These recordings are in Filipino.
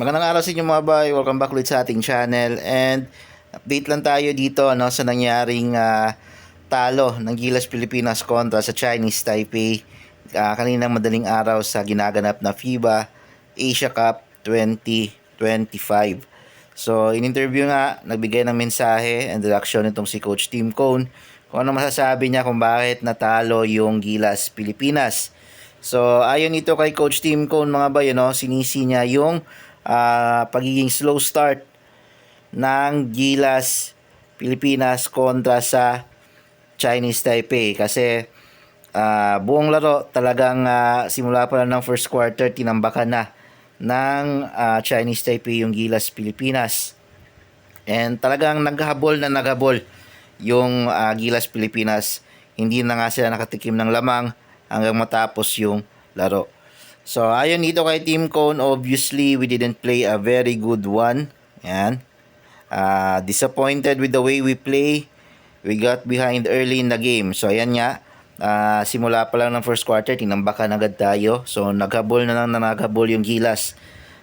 Magandang araw sa inyo mga bay. Welcome back ulit sa ating channel. And update lang tayo dito ano, sa nangyaring ah, talo ng Gilas Pilipinas kontra sa Chinese Taipei ah, kaninang madaling araw sa ginaganap na FIBA Asia Cup 2025. So, in-interview nga, nagbigay ng mensahe and reaction itong si Coach Tim Cone kung ano masasabi niya kung bakit natalo yung Gilas Pilipinas. So, ayon ito kay Coach Tim Cone mga bay, no, sinisi niya yung ah, pagiging slow start ng Gilas Pilipinas kontra sa Chinese Taipei kasi ah, buong laro talagang ah, simula pa lang ng first quarter tinambakan na ng ah, Chinese Taipei yung Gilas Pilipinas. And talagang naghabol na naghabol yung ah, Gilas Pilipinas. Hindi na nga sila nakatikim ng lamang hanggang matapos yung laro. So, ayon dito kay Team Cone, obviously, we didn't play a very good one. Yan. Ah, disappointed with the way we play. We got behind early in the game. So, ayan nga. Ah, simula pa lang ng first quarter, tinambakan agad tayo. So, naghabol na lang na naghabol yung Gilas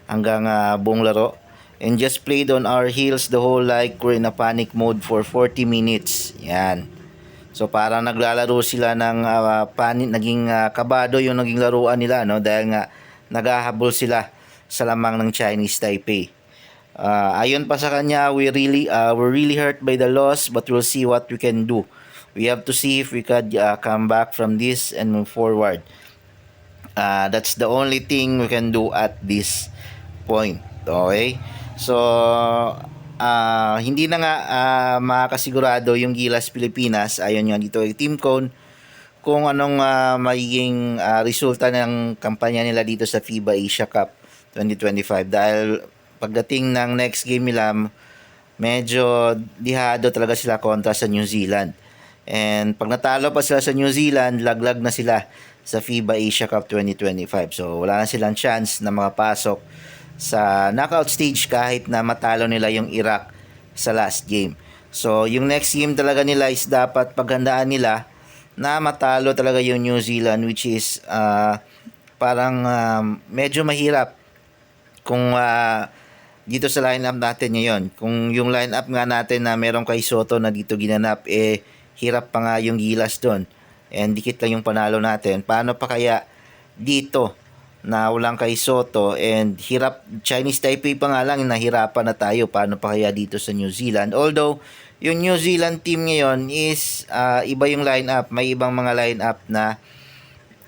hanggang ah, buong laro. And just played on our heels the whole like we're in a panic mode for 40 minutes. Yan. So parang naglalaro sila ng ah, pani, naging ah, kabado yung naging laruan nila no dahil nga naghahabol sila sa lamang ng Chinese Taipei. Ah, ayon pa sa kanya, we really uh, we're really hurt by the loss but we'll see what we can do. We have to see if we could ah, come back from this and move forward. Ah, that's the only thing we can do at this point. Okay? So, ah, hindi na nga ah, makakasigurado yung Gilas Pilipinas, ayon nga dito kay Team Cone, kung anong ah, magiging ah, resulta ng kampanya nila dito sa FIBA Asia Cup 2025 dahil pagdating ng next game nila medyo dihado talaga sila kontra sa New Zealand. And pag natalo pa sila sa New Zealand, laglag na sila sa FIBA Asia Cup 2025. So wala na silang chance na makapasok sa knockout stage kahit na matalo nila yung Iraq sa last game. So yung next game talaga nila is dapat paghandaan nila na matalo talaga yung New Zealand which is ah, parang ah, medyo mahirap kung ah, dito sa lineup natin ngayon. Kung yung lineup nga natin na meron kay Soto na dito ginanap, eh hirap pa nga yung gilas doon. And dikit lang yung panalo natin. Paano pa kaya dito na walang kay Soto and hirap Chinese Taipei pa nga lang nahirapan na tayo paano pa kaya dito sa New Zealand? Although yung New Zealand team ngayon is ah, iba yung lineup may ibang mga lineup na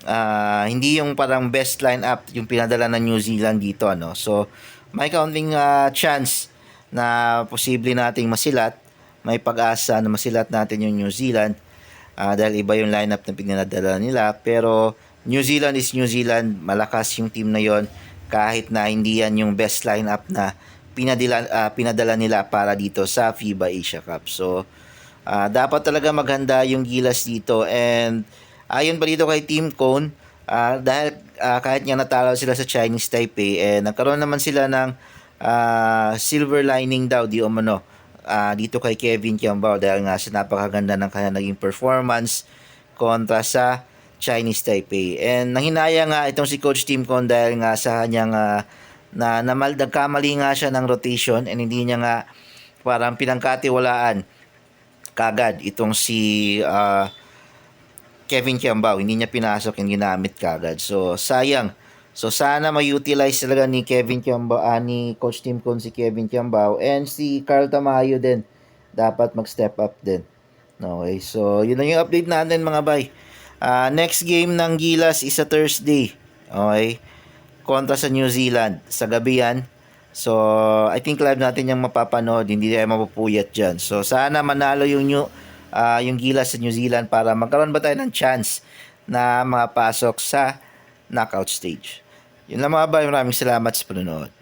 ah, hindi yung parang best lineup yung pinadala ng New Zealand dito ano? So may counting ah, chance na posible nating masilat may pag-asa na masilat natin yung New Zealand ah, dahil iba yung lineup na pinadala nila. Pero New Zealand is New Zealand. Malakas yung team na yon. Kahit na hindi yan yung best lineup na pinadala, ah, pinadala nila para dito sa FIBA Asia Cup. So ah, dapat talaga maghanda yung Gilas dito. And ayon pa dito kay Team Cone ah, dahil ah, kahit nga natalo sila sa Chinese Taipei eh nagkaroon naman sila ng ah, silver lining daw di umano ah, dito kay Kevin Kiambao dahil nga sa napakaganda ng kanya naging performance kontra sa Chinese Taipei. And nanghinaya nga itong si Coach Tim Con dahil nga sa kanyang ah, na namal nagkamali nga siya ng rotation and hindi niya nga parang pinangkatiwalaan kagad itong si ah, Kevin Kiambao. Hindi niya pinasok yung ginamit kagad. So, sayang. So, sana ma-utilize talaga ni Kevin Kiambao, ah, ni Coach Tim Con si Kevin Kiambao and si Carl Tamayo din. Dapat mag-step up din. Okay, so yun lang yung update natin mga bay. Ah, next game ng Gilas is a Thursday. Okay? Kontra sa New Zealand. Sa gabi yan. So, I think live natin yung mapapanood. Hindi tayo mapupuyat dyan. So, sana manalo yung, new, ah, yung Gilas sa New Zealand para magkaroon ba tayo ng chance na makapasok sa knockout stage. Yun lang mga bay. Maraming salamat sa panonood.